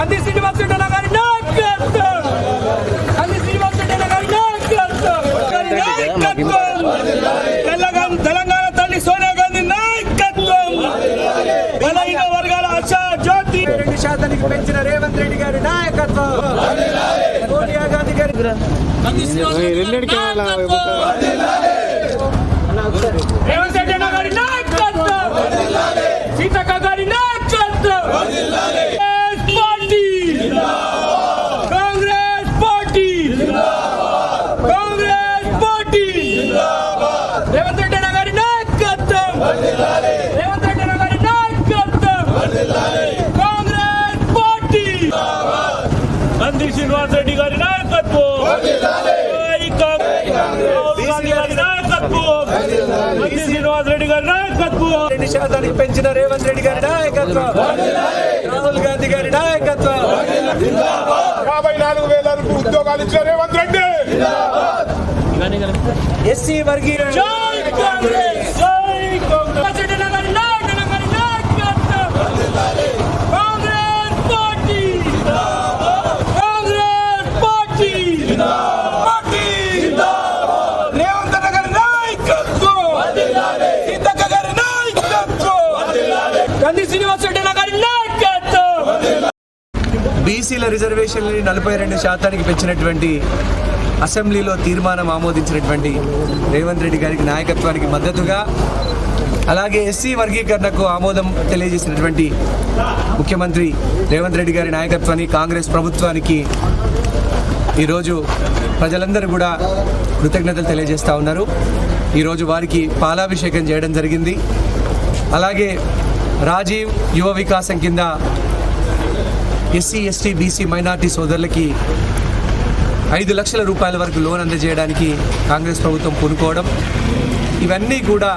కంది శ్రీనివాసరెడ్డి గారి నాయకత్వం! కంది శ్రీనివాసరెడ్డి గారి నాయకత్వం! గారి నాయకత్వం! తెలంగాణ తెలంగాణ తల్లి సోనియా గాంధీ నాయకత్వం! బలహీన వర్గాల ఆశా జ్యోతి! రెండు శాతానికి పెంచిన రేవంత్ రెడ్డి గారి నాయకత్వం! సోనియా గాంధీ గారి రేవంత్ రెడ్డి అన్న గారి నాయకత్వం సీతక్క గారి నాయకత్వం Congress party Congress party. Revanth Reddy అన్న గారి నాయకత్వం. రేవంత్ రెడ్డి అన్న గారి నాయకత్వం. Congress party. నంది శ్రీనివాస్ రెడ్డి గారి నాయకత్వం. జై కాంగ్రెస్. రాహుల్ గాంధీ నంది శ్రీనివాస్ రెడ్డి గారి నాయకత్వం. రెండు శాతానికి పెంచిన రేవంత్ రెడ్డి గారి నాయకత్వం. రాహుల్ గాంధీ గారి నాయకత్వం. యాభై నాలుగు వేల ఉద్యోగాలు ఇచ్చిన రేవంత్ ఎస్సీ వర్గీయ జై కాంగ్రెస్ బీసీల రిజర్వేషన్లని నలభై రెండు శాతానికి పెంచినటువంటి అసెంబ్లీలో తీర్మానం ఆమోదించినటువంటి రేవంత్ రెడ్డి గారికి నాయకత్వానికి మద్దతుగా అలాగే ఎస్సీ వర్గీకరణకు ఆమోదం తెలియజేసినటువంటి ముఖ్యమంత్రి రేవంత్ రెడ్డి గారి నాయకత్వాన్ని కాంగ్రెస్ ప్రభుత్వానికి ఈరోజు ప్రజలందరూ కూడా కృతజ్ఞతలు తెలియజేస్తూ ఉన్నారు. ఈరోజు వారికి పాలాభిషేకం చేయడం జరిగింది. అలాగే రాజీవ్ యువ వికాసం కింద ఎస్సీ ఎస్టీ బీసీ మైనార్టీ సోదరులకి ఐదు లక్షల రూపాయల వరకు లోన్ అందజేయడానికి కాంగ్రెస్ ప్రభుత్వం పూనుకోవడం ఇవన్నీ కూడా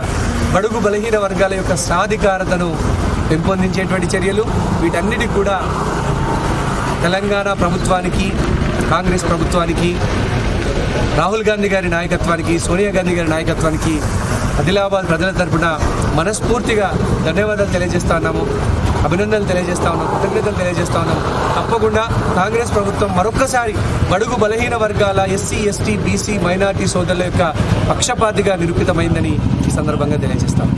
బడుగు బలహీన వర్గాల యొక్క సాధికారతను పెంపొందించేటువంటి చర్యలు. వీటన్నిటి కూడా తెలంగాణ ప్రభుత్వానికి కాంగ్రెస్ ప్రభుత్వానికి రాహుల్ గాంధీ గారి నాయకత్వానికి సోనియా గాంధీ గారి నాయకత్వానికి ఆదిలాబాద్ ప్రజల తరపున మనస్ఫూర్తిగా ధన్యవాదాలు తెలియజేస్తా ఉన్నాము. అభినందనలు తెలియజేస్తా ఉన్నాం కృతజ్ఞతలు తెలియజేస్తా ఉన్నాం తప్పకుండా కాంగ్రెస్ ప్రభుత్వం మరొక్కసారి బడుగు బలహీన వర్గాల ఎస్సీ ఎస్టీ బీసీ మైనార్టీ సోదరుల యొక్క పక్షపాతిగా నిరూపితమైందని ఈ సందర్భంగా తెలియజేస్తాం